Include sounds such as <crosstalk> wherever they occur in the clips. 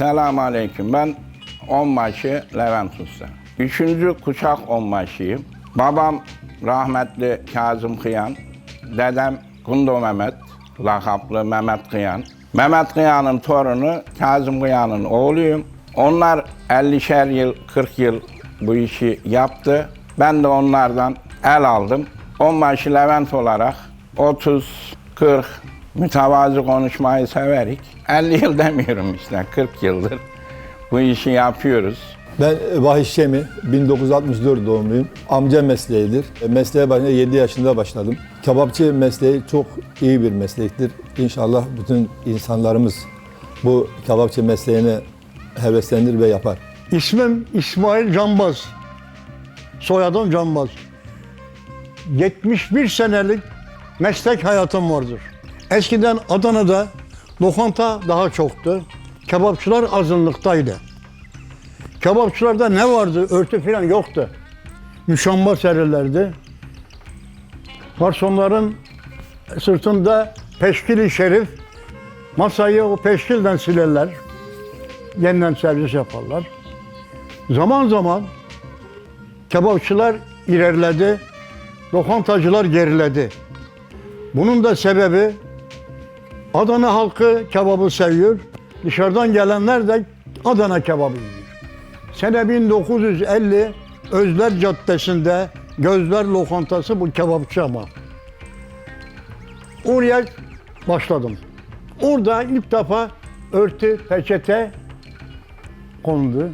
Selamun Aleyküm. Ben onbaşı Levent Usta. Üçüncü kuşak onbaşıyım. Babam rahmetli Kazım Kıyan, dedem Kundo Mehmet, lakaplı Mehmet Kıyan. Mehmet Kıyan'ın torunu Kazım Kıyan'ın oğluyum. Onlar 50'şer yıl, 40 yıl bu işi yaptı. Ben de onlardan el aldım. Onbaşı Levent olarak 30, 40 mütevazı konuşmayı severik. 50 yıl demiyorum işte 40 yıldır bu işi yapıyoruz. Ben Vahit Şemi, 1964 doğumluyum. Amca mesleğidir. Mesleğe başına 7 yaşında başladım. Kebapçı mesleği çok iyi bir meslektir. İnşallah bütün insanlarımız bu kebapçı mesleğine heveslenir ve yapar. İsmim İsmail Canbaz. Soyadım Canbaz. 71 senelik meslek hayatım vardır. Eskiden Adana'da lokanta daha çoktu. Kebapçılar azınlıktaydı. Kebapçılarda ne vardı? Örtü falan yoktu. Müşamba serirlerdi. Garsonların sırtında peşkili şerif, masayı o peşkilden silerler. Yeniden servis yaparlar. Zaman zaman kebapçılar ilerledi, lokantacılar geriledi. Bunun da sebebi Adana halkı kebabı seviyor, dışarıdan gelenler de Adana kebabı yiyor. Sene 1950 Özler Caddesi'nde Gözler Lokantası bu kebapçı ama. Oraya başladım. Orada ilk defa örtü, peçete kondu.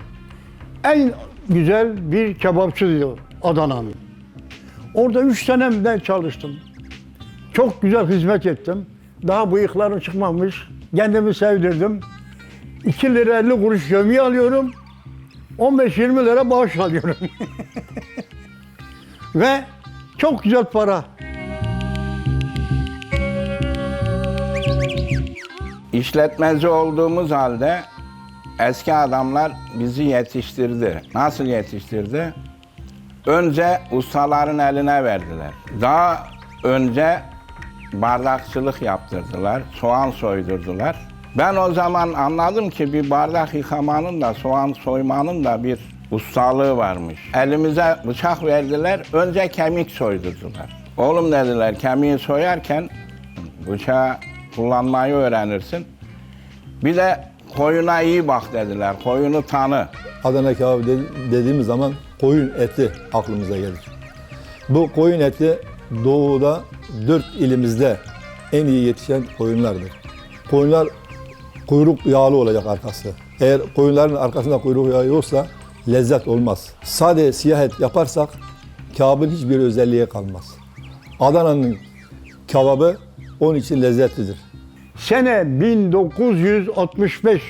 En güzel bir kebapçıydı Adana'nın. Orada üç senemde çalıştım. Çok güzel hizmet ettim. Daha bıyıklarım çıkmamış. Kendimi sevdirdim. 2 lira 50 kuruş gömüğü alıyorum. 15-20 lira bağış alıyorum. <laughs> Ve çok güzel para. İşletmeci olduğumuz halde eski adamlar bizi yetiştirdi. Nasıl yetiştirdi? Önce ustaların eline verdiler. Daha önce bardakçılık yaptırdılar, soğan soydurdular. Ben o zaman anladım ki bir bardak yıkamanın da soğan soymanın da bir ustalığı varmış. Elimize bıçak verdiler, önce kemik soydurdular. Oğlum dediler kemiği soyarken bıçağı kullanmayı öğrenirsin. Bir de koyuna iyi bak dediler, koyunu tanı. Adana kebabı de- dediğimiz zaman koyun eti aklımıza gelir. Bu koyun eti doğuda dört ilimizde en iyi yetişen koyunlardır. Koyunlar kuyruk yağlı olacak arkası. Eğer koyunların arkasında kuyruk yağı yoksa lezzet olmaz. Sade siyah et yaparsak kebabın hiçbir özelliği kalmaz. Adana'nın kebabı onun için lezzetlidir. Sene 1965.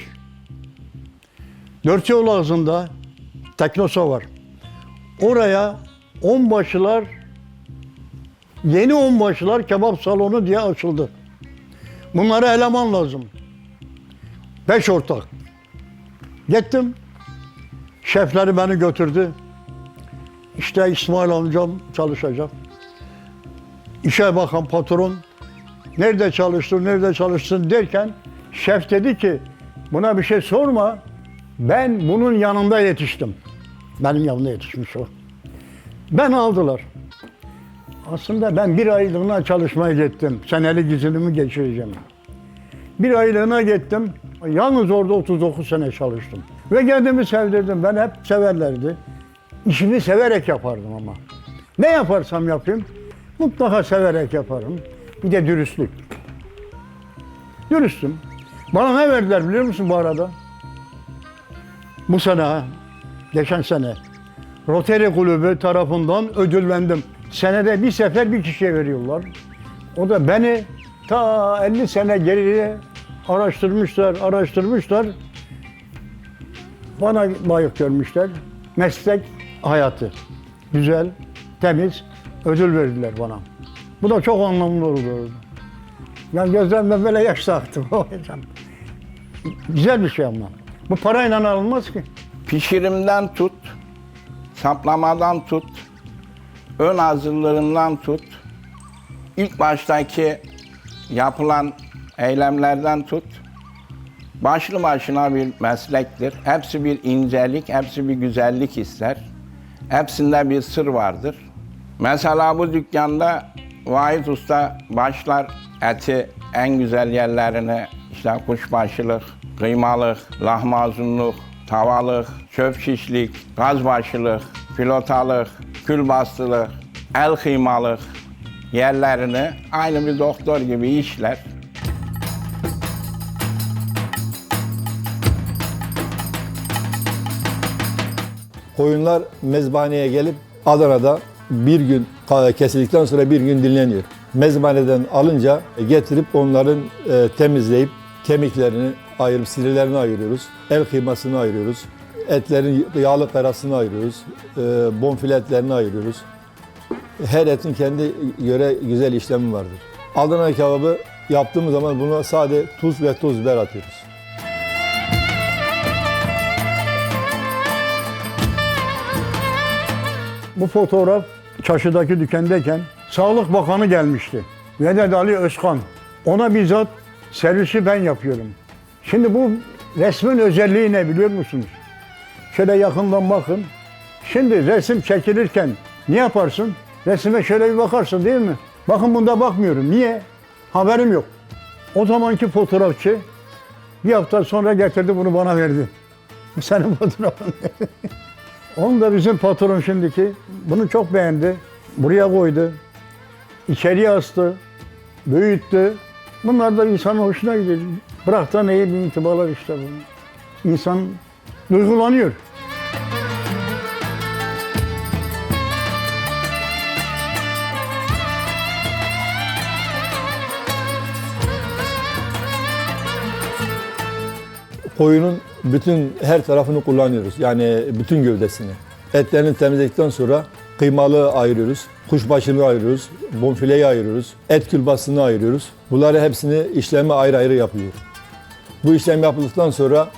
Dört yol ağzında Teknosa var. Oraya onbaşılar, yeni onbaşılar kebap salonu diye açıldı. Bunlara eleman lazım. Beş ortak. Gittim. Şefleri beni götürdü. İşte İsmail amcam çalışacak. İşe bakan patron Nerede çalıştın, nerede çalıştın derken şef dedi ki buna bir şey sorma. Ben bunun yanında yetiştim. Benim yanımda yetişmiş o. Ben aldılar. Aslında ben bir aylığına çalışmaya gittim. Senelik iznimi geçireceğim. Bir aylığına gittim. Yalnız orada 39 sene çalıştım. Ve kendimi sevdirdim. Ben hep severlerdi. İşimi severek yapardım ama. Ne yaparsam yapayım mutlaka severek yaparım. Bir de dürüstlük. Dürüstüm. Bana ne verdiler biliyor musun bu arada? Bu sene, geçen sene Rotary Kulübü tarafından ödüllendim. Senede bir sefer bir kişiye veriyorlar. O da beni ta 50 sene geriye araştırmışlar, araştırmışlar. Bana layık görmüşler. Meslek hayatı. Güzel, temiz ödül verdiler bana. Bu da çok anlamlı oldu. Yani gözlerimden böyle yaş aktı. <laughs> Güzel bir şey ama. Bu parayla alınmaz ki. Pişirimden tut, saplamadan tut, ön hazırlığından tut, ilk baştaki yapılan eylemlerden tut, başlı başına bir meslektir. Hepsi bir incelik, hepsi bir güzellik ister. Hepsinde bir sır vardır. Mesela bu dükkanda Vahit Usta başlar eti en güzel yerlerini işte kuşbaşılık, kıymalık, lahmacunluk, tavalık, çöp şişlik, gazbaşılık, pilotalık, külbastılık, el kıymalık yerlerini aynı bir doktor gibi işler. Koyunlar mezbaneye gelip Adana'da bir gün ka- kesildikten sonra bir gün dinleniyor. Mezbaneden alınca getirip onların e, temizleyip kemiklerini ayırıp sinirlerini ayırıyoruz. El kıymasını ayırıyoruz. Etlerin yağlı karasını ayırıyoruz. E, bonfile etlerini ayırıyoruz. Her etin kendi göre güzel işlemi vardır. Adana kebabı yaptığımız zaman buna sade tuz ve toz biber atıyoruz. Bu fotoğraf çarşıdaki dükkandayken Sağlık Bakanı gelmişti. Vedat Ali Özkan. Ona bizzat servisi ben yapıyorum. Şimdi bu resmin özelliği ne biliyor musunuz? Şöyle yakından bakın. Şimdi resim çekilirken ne yaparsın? Resime şöyle bir bakarsın değil mi? Bakın bunda bakmıyorum. Niye? Haberim yok. O zamanki fotoğrafçı bir hafta sonra getirdi bunu bana verdi. <laughs> Senin fotoğrafın. <laughs> Onu da bizim patron şimdiki bunu çok beğendi. Buraya koydu. İçeriye astı. Büyüttü. Bunlar da insanın hoşuna gidiyor. Bırak da iyi bir intibalar işte bu. İnsan duygulanıyor. Koyunun bütün her tarafını kullanıyoruz. Yani bütün gövdesini. Etlerini temizledikten sonra kıymalı ayırıyoruz. Kuşbaşını ayırıyoruz. Bonfileyi ayırıyoruz. Et külbasını ayırıyoruz. Bunları hepsini işlemi ayrı ayrı yapıyor. Bu işlem yapıldıktan sonra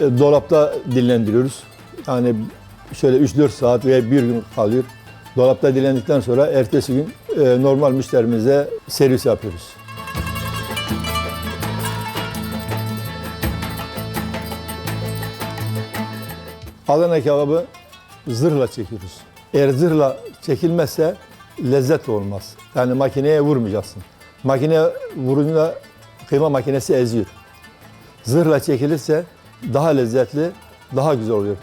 e, dolapta dinlendiriyoruz. Yani şöyle 3-4 saat veya bir gün kalıyor. Dolapta dinlendikten sonra ertesi gün e, normal müşterimize servis yapıyoruz. Adana kebabı zırhla çekiyoruz. Eğer zırhla çekilmezse lezzet olmaz. Yani makineye vurmayacaksın. Makine vurunca kıyma makinesi eziyor. Zırhla çekilirse daha lezzetli, daha güzel oluyor.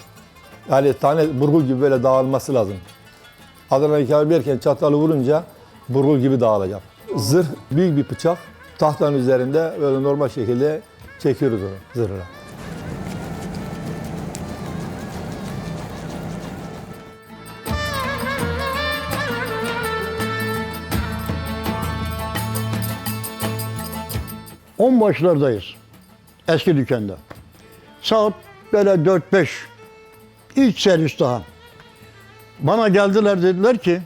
Yani tane burgul gibi böyle dağılması lazım. Adana kebabı yerken çatalı vurunca burgul gibi dağılacak. Zırh büyük bir bıçak. Tahtanın üzerinde böyle normal şekilde çekiyoruz onu zırhla. On başlardayız. Eski dükkanda. Saat böyle 4-5. İlk servis daha. Bana geldiler dediler ki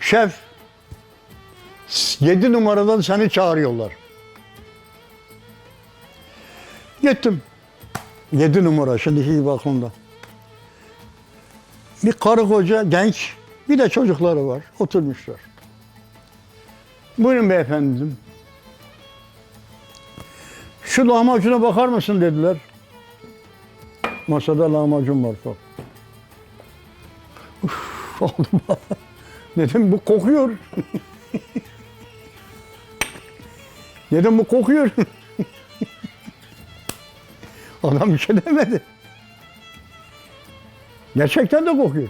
şef 7 numaradan seni çağırıyorlar. Gittim. 7 numara şimdiki bakımda. Bir karı koca genç bir de çocukları var oturmuşlar. Buyurun beyefendi dedim. Şu lahmacuna bakar mısın dediler. Masada lahmacun var bak. Uf, <laughs> aldım. Dedim bu kokuyor. <laughs> Dedim bu kokuyor. <laughs> Adam bir şey demedi. Gerçekten de kokuyor.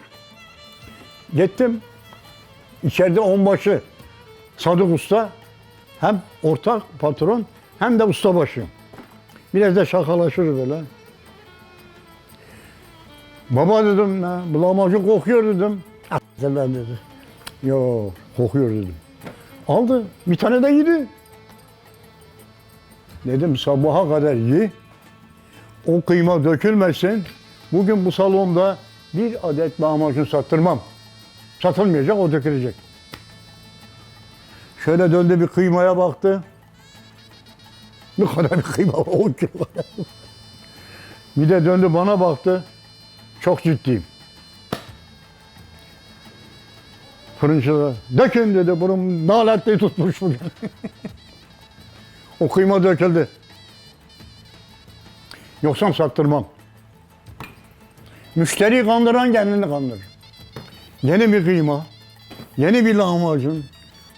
Gittim. İçeride onbaşı Sadık Usta hem ortak patron hem de ustabaşı. Biraz da şakalaşır böyle. Baba dedim, "ne, bu lahmacun kokuyor dedim. "Ah, ben dedi. Yo, kokuyor dedim. Aldı, bir tane de yedi. Dedim sabaha kadar ye. O kıyma dökülmesin. Bugün bu salonda bir adet lahmacun sattırmam. Satılmayacak, o dökülecek. Şöyle döndü bir kıymaya baktı. Ne kadar bir kıyma var? 10 kilo var. Bir de döndü bana baktı. Çok ciddiyim. Fırıncıda dökün dedi. Bunun naletliği tutmuş bugün. o kıyma döküldü. Yoksa sattırmam. Müşteriyi kandıran kendini kandırır. Yeni bir kıyma, yeni bir lahmacun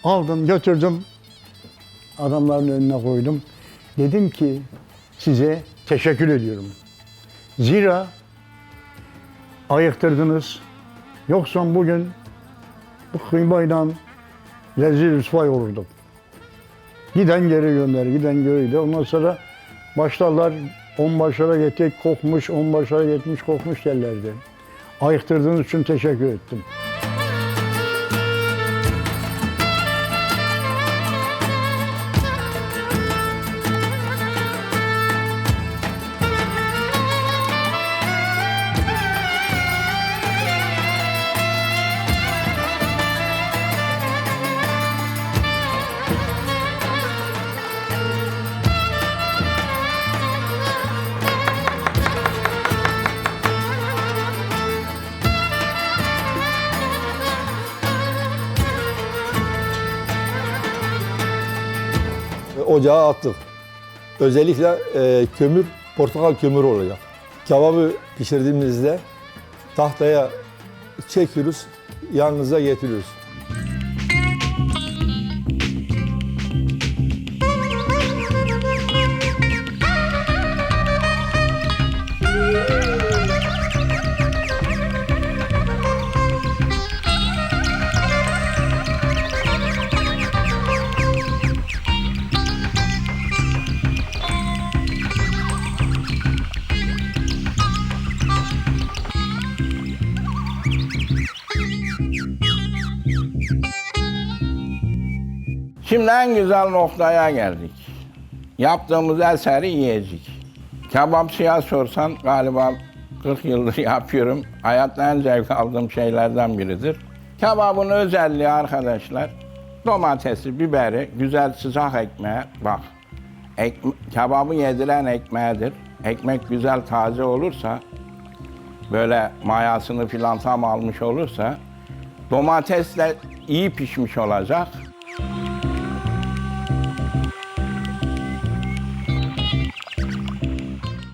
aldım, götürdüm. Adamların önüne koydum. Dedim ki size teşekkür ediyorum. Zira ayıktırdınız. Yoksa bugün bu kıymayla rezil rüsvay olurdum. Giden geri gönder, giden geri Ondan sonra başlarlar on başlara getirip kokmuş, on başlara gitmiş kokmuş derlerdi. Ayıktırdığınız için teşekkür ettim. Ocağa attık. Özellikle e, kömür, portakal kömürü olacak. Kebabı pişirdiğimizde tahtaya çekiyoruz, yanınıza getiriyoruz. Şimdi en güzel noktaya geldik. Yaptığımız eseri yiyecek. Kebapçıya sorsan galiba 40 yıldır <laughs> yapıyorum. Hayatta en zevk aldığım şeylerden biridir. Kebabın özelliği arkadaşlar domatesi, biberi, güzel sıcak ekmeğe bak. Ekme- kebabı yediren ekmeğidir. Ekmek güzel taze olursa böyle mayasını filan tam almış olursa domatesle iyi pişmiş olacak.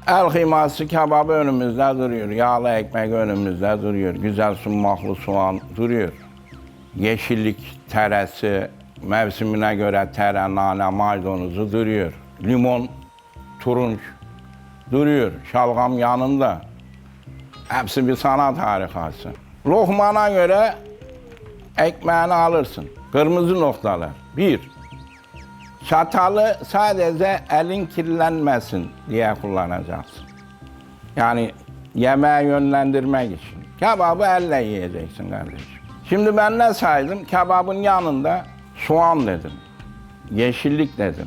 El kıyması kebabı önümüzde duruyor. Yağlı ekmek önümüzde duruyor. Güzel sumaklı soğan duruyor. Yeşillik teresi, mevsimine göre tere, nane, maydanozu duruyor. Limon, turunç duruyor. Şalgam yanında. Hepsi bir sanat harikası. Lokmana göre ekmeğini alırsın. Kırmızı noktalar. Bir, Çatalı sadece elin kirlenmesin diye kullanacaksın. Yani yemeğe yönlendirmek için. Kebabı elle yiyeceksin kardeşim. Şimdi ben ne saydım? Kebabın yanında soğan dedim. Yeşillik dedim.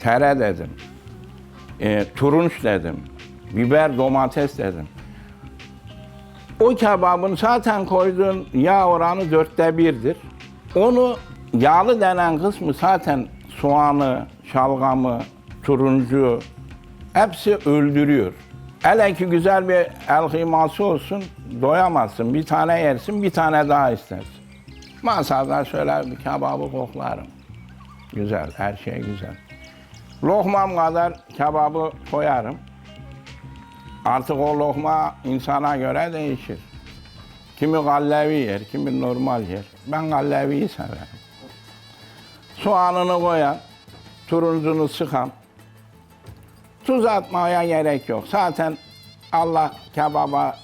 Tere dedim. E, turunç dedim. Biber, domates dedim. O kebabın zaten koyduğun yağ oranı dörtte birdir. Onu yağlı denen kısmı zaten soğanı, şalgamı, turuncu hepsi öldürüyor. Hele ki güzel bir el kıyması olsun doyamazsın. Bir tane yersin bir tane daha istersin. Masada şöyle bir kebabı koklarım. Güzel, her şey güzel. Lokmam kadar kebabı koyarım. Artık o lokma insana göre değişir. Kimi gallevi yer, kimi normal yer. Ben galleviyi severim. Soğanını koyan, turuncunu sıkan, tuz atmaya gerek yok. Zaten Allah kebaba,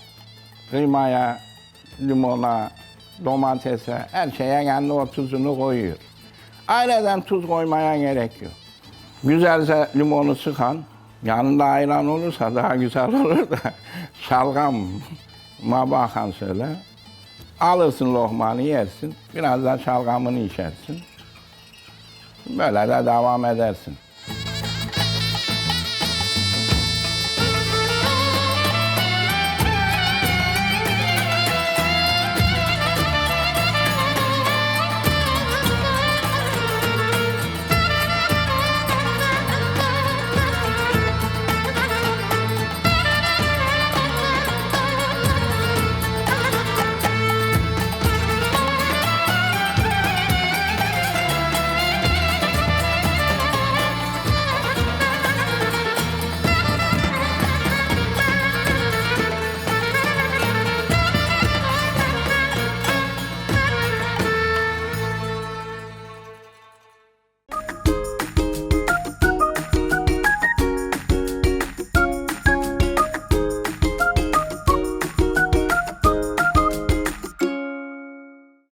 kıymaya, limona, domatese, her şeye kendi o tuzunu koyuyor. Aileden tuz koymaya gerek yok. Güzelse limonu sıkan, yanında ayran olursa daha güzel olur da <laughs> şalgam ma söyle. Alırsın lokmanı yersin, biraz da şalgamını içersin. Böyle de devam edersin.